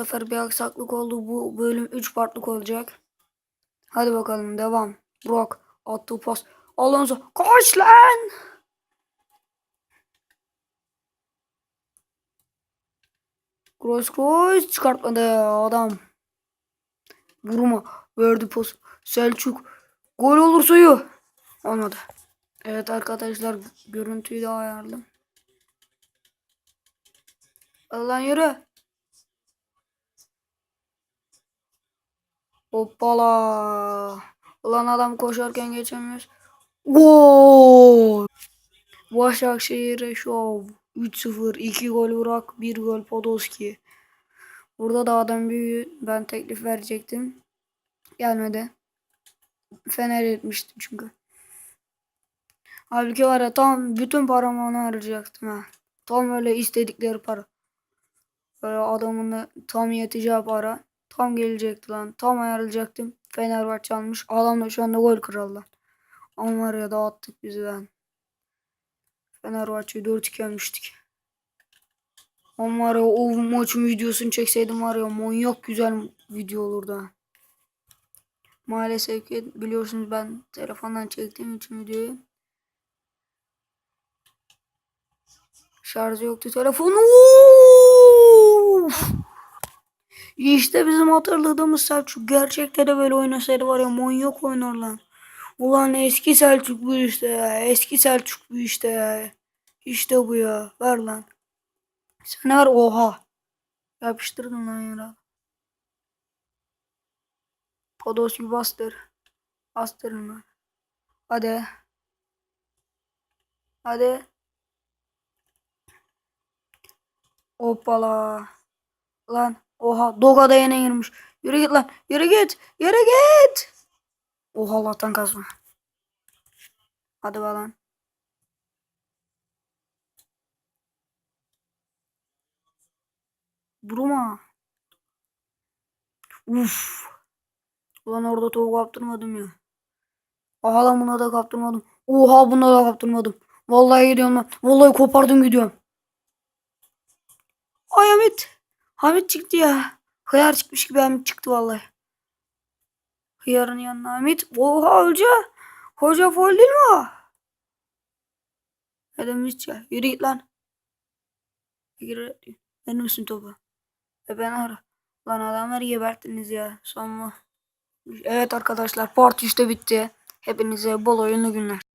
Sefer bir aksaklık oldu. Bu bölüm 3 partlık olacak. Hadi bakalım devam. Brock attığı pas. Alonso koş lan. Kroos Kroos çıkartmadı adam. Vurma. Verdi pas. Selçuk. Gol olur suyu. Olmadı. Evet arkadaşlar görüntüyü de ayarladım. Lan yürü. Hoppala. Ulan adam koşarken geçemiyoruz. Gol. Başakşehir'e şov. 3-0. 2 gol Burak. 1 gol Podolski. Burada da adam büyüğü. Ben teklif verecektim. Gelmedi. Fener etmişti çünkü. Halbuki var ya tam bütün paramı ona harcayacaktım ha. Tam öyle istedikleri para. Böyle adamın da tam yeteceği para. Tam gelecekti lan. Tam ayarlayacaktım. Fenerbahçe almış. Adam da şu anda gol kralı. Ama var ya dağıttık bizi ben. Fenerbahçe'yi 4-2 yenmiştik. Ama var ya o maçın videosunu çekseydim var ya manyak güzel video olurdu. Maalesef ki biliyorsunuz ben telefondan çektiğim için videoyu. Şarjı yoktu telefonu. İşte bizim hatırladığımız Selçuk. Gerçekte de böyle oynasaydı var ya manyak oynar lan. Ulan eski Selçuk bu işte ya. Eski Selçuk bu işte ya. İşte bu ya. Ver lan. Sen ver oha. Yapıştırdın lan yara. Podolski bastır. Bastırın lan. Hadi. Hadi. Hoppala. Lan oha Doga da yine girmiş. Yürü git lan. Yürü git. Yürü git. Oha Allah'tan kazma. Hadi be lan. Uf. Ulan orada topu kaptırmadım ya. Aha lan buna da kaptırmadım. Oha buna da kaptırmadım. Vallahi gidiyorum lan. Vallahi kopardım gidiyorum. Ay Hamit. Hamit çıktı ya. Hıyar çıkmış gibi Hamit çıktı vallahi. Hıyarın yanına Hamit. Oha hoca. Hoca foul değil mi o? Adam hiç ya. Yürü git lan. Yürü. Verir misin topu? E ben ara. Lan adamları geberttiniz ya. Sonra. Evet arkadaşlar part 3'te bitti. Hepinize bol oyunlu günler.